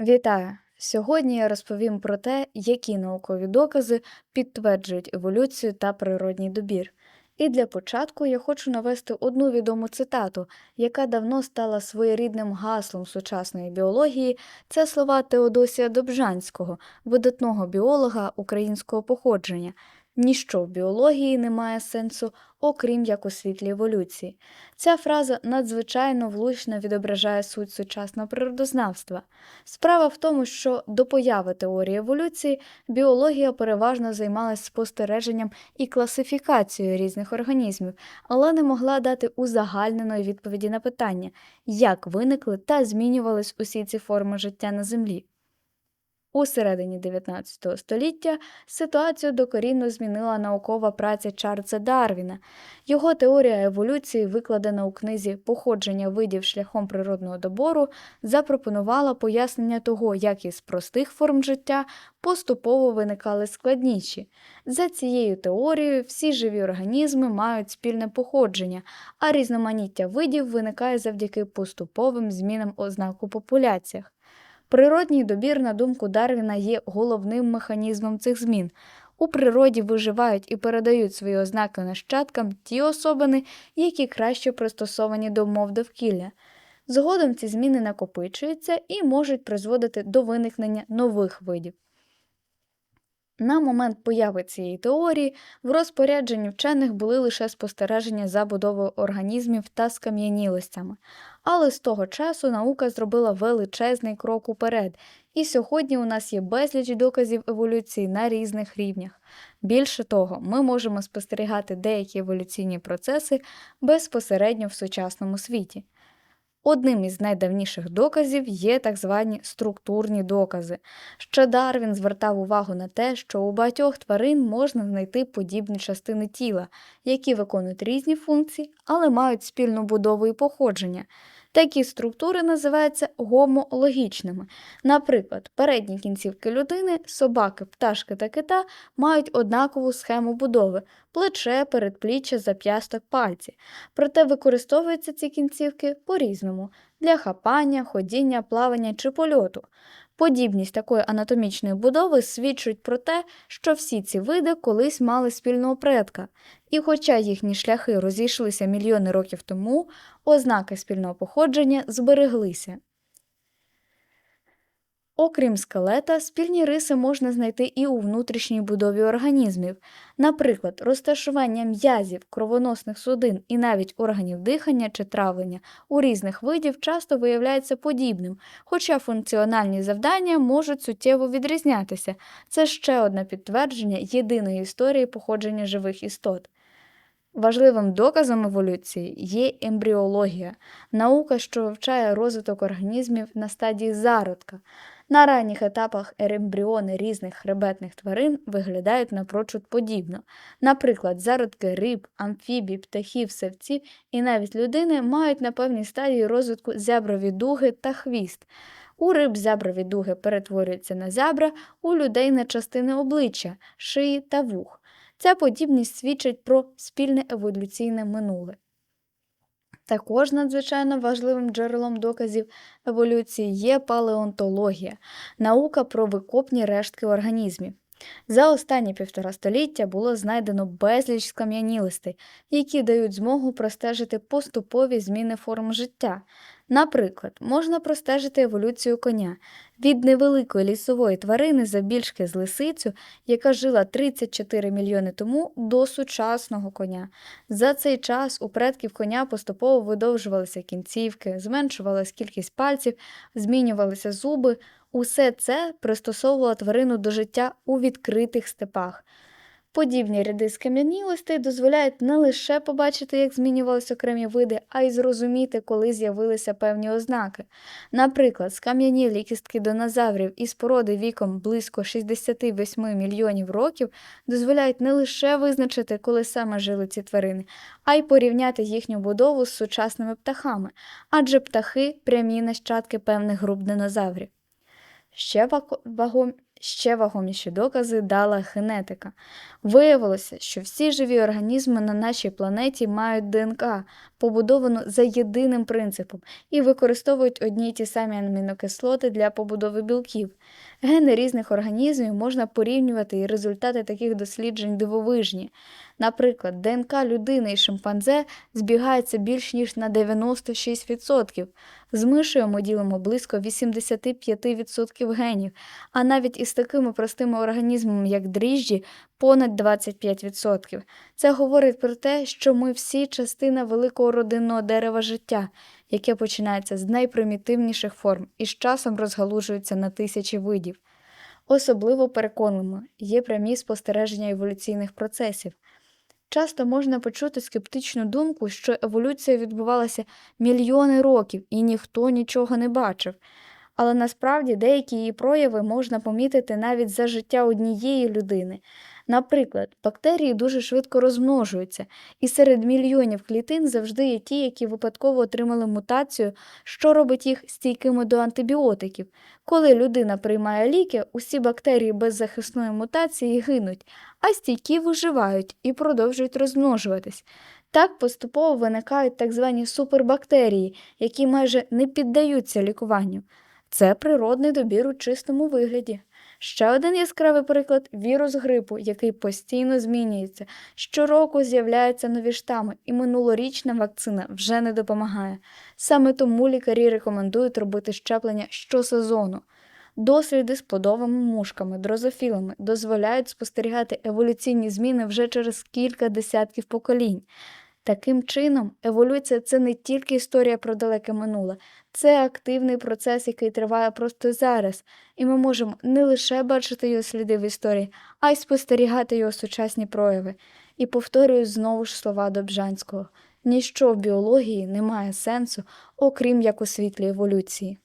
Вітаю! Сьогодні я розповім про те, які наукові докази підтверджують еволюцію та природній добір. І для початку я хочу навести одну відому цитату, яка давно стала своєрідним гаслом сучасної біології. Це слова Теодосія Добжанського, видатного біолога українського походження. Ніщо в біології не має сенсу, окрім як у світлі еволюції. Ця фраза надзвичайно влучно відображає суть сучасного природознавства. Справа в тому, що до появи теорії еволюції біологія переважно займалась спостереженням і класифікацією різних організмів, але не могла дати узагальненої відповіді на питання, як виникли та змінювались усі ці форми життя на Землі. У середині 19 століття ситуацію докорінно змінила наукова праця Чарльза Дарвіна. Його теорія еволюції, викладена у книзі Походження видів шляхом природного добору, запропонувала пояснення того, як із простих форм життя поступово виникали складніші. За цією теорією, всі живі організми мають спільне походження, а різноманіття видів виникає завдяки поступовим змінам ознак у популяціях. Природній добір, на думку Дарвіна, є головним механізмом цих змін. У природі виживають і передають свої ознаки нащадкам ті особини, які краще пристосовані до мов довкілля. Згодом ці зміни накопичуються і можуть призводити до виникнення нових видів. На момент появи цієї теорії в розпорядженні вчених були лише спостереження за будовою організмів та скам'янілостями, але з того часу наука зробила величезний крок уперед, і сьогодні у нас є безліч доказів еволюції на різних рівнях. Більше того, ми можемо спостерігати деякі еволюційні процеси безпосередньо в сучасному світі. Одним із найдавніших доказів є так звані структурні докази. Ще Дарвін звертав увагу на те, що у багатьох тварин можна знайти подібні частини тіла, які виконують різні функції, але мають спільну будову і походження. Такі структури називаються гомологічними. Наприклад, передні кінцівки людини, собаки, пташки та кита мають однакову схему будови плече, передпліччя, зап'ясток, пальці. Проте використовуються ці кінцівки по-різному для хапання, ходіння, плавання чи польоту. Подібність такої анатомічної будови свідчить про те, що всі ці види колись мали спільного предка, і хоча їхні шляхи розійшлися мільйони років тому, ознаки спільного походження збереглися. Окрім скелета, спільні риси можна знайти і у внутрішній будові організмів, наприклад, розташування м'язів, кровоносних судин і навіть органів дихання чи травлення у різних видів часто виявляється подібним, хоча функціональні завдання можуть суттєво відрізнятися. Це ще одне підтвердження єдиної історії походження живих істот. Важливим доказом еволюції є ембріологія, наука, що вивчає розвиток організмів на стадії зародка. На ранніх етапах ембріони різних хребетних тварин виглядають напрочуд подібно. Наприклад, зародки риб, амфібій, птахів, савців і навіть людини мають на певній стадії розвитку зяброві дуги та хвіст. У риб зяброві дуги перетворюються на зябра, у людей на частини обличчя, шиї та вух. Ця подібність свідчить про спільне еволюційне минуле. Також надзвичайно важливим джерелом доказів еволюції є палеонтологія, наука про викопні рештки організмів. За останні півтора століття було знайдено безліч скам'янілостей, які дають змогу простежити поступові зміни форм життя. Наприклад, можна простежити еволюцію коня від невеликої лісової тварини забільшки з лисицю, яка жила 34 мільйони тому, до сучасного коня. За цей час у предків коня поступово видовжувалися кінцівки, зменшувалась кількість пальців, змінювалися зуби. Усе це пристосовувало тварину до життя у відкритих степах. Подібні ряди скам'янілостей дозволяють не лише побачити, як змінювалися окремі види, а й зрозуміти, коли з'явилися певні ознаки. Наприклад, скам'янілі кістки динозаврів із породи віком близько 68 мільйонів років дозволяють не лише визначити, коли саме жили ці тварини, а й порівняти їхню будову з сучасними птахами, адже птахи прямі нащадки певних груп динозаврів. Ще ваго... ще вагоміші докази дала генетика. Виявилося, що всі живі організми на нашій планеті мають ДНК, побудовану за єдиним принципом, і використовують одні й ті самі амінокислоти для побудови білків. Гени різних організмів можна порівнювати, і результати таких досліджень дивовижні. Наприклад, ДНК людини і шимпанзе збігається більш ніж на 96%. З мишею ми ділимо близько 85% генів, а навіть із такими простими організмами, як дріжджі, понад 25%. Це говорить про те, що ми всі частина великого родинного дерева життя, яке починається з найпримітивніших форм і з часом розгалужується на тисячі видів. Особливо переконливо є прямі спостереження еволюційних процесів. Часто можна почути скептичну думку, що еволюція відбувалася мільйони років і ніхто нічого не бачив. Але насправді деякі її прояви можна помітити навіть за життя однієї людини. Наприклад, бактерії дуже швидко розмножуються, і серед мільйонів клітин завжди є ті, які випадково отримали мутацію, що робить їх стійкими до антибіотиків. Коли людина приймає ліки, усі бактерії без захисної мутації гинуть, а стійкі виживають і продовжують розмножуватись. Так поступово виникають так звані супербактерії, які майже не піддаються лікуванню. Це природний добір у чистому вигляді. Ще один яскравий приклад вірус грипу, який постійно змінюється. Щороку з'являються нові штами, і минулорічна вакцина вже не допомагає. Саме тому лікарі рекомендують робити щеплення щосезону. Досліди з плодовими мушками, дрозофілами дозволяють спостерігати еволюційні зміни вже через кілька десятків поколінь. Таким чином, еволюція це не тільки історія про далеке минуле, це активний процес, який триває просто зараз, і ми можемо не лише бачити його сліди в історії, а й спостерігати його сучасні прояви. І повторюю знову ж слова Добжанського: ніщо в біології не має сенсу, окрім як у світлі еволюції.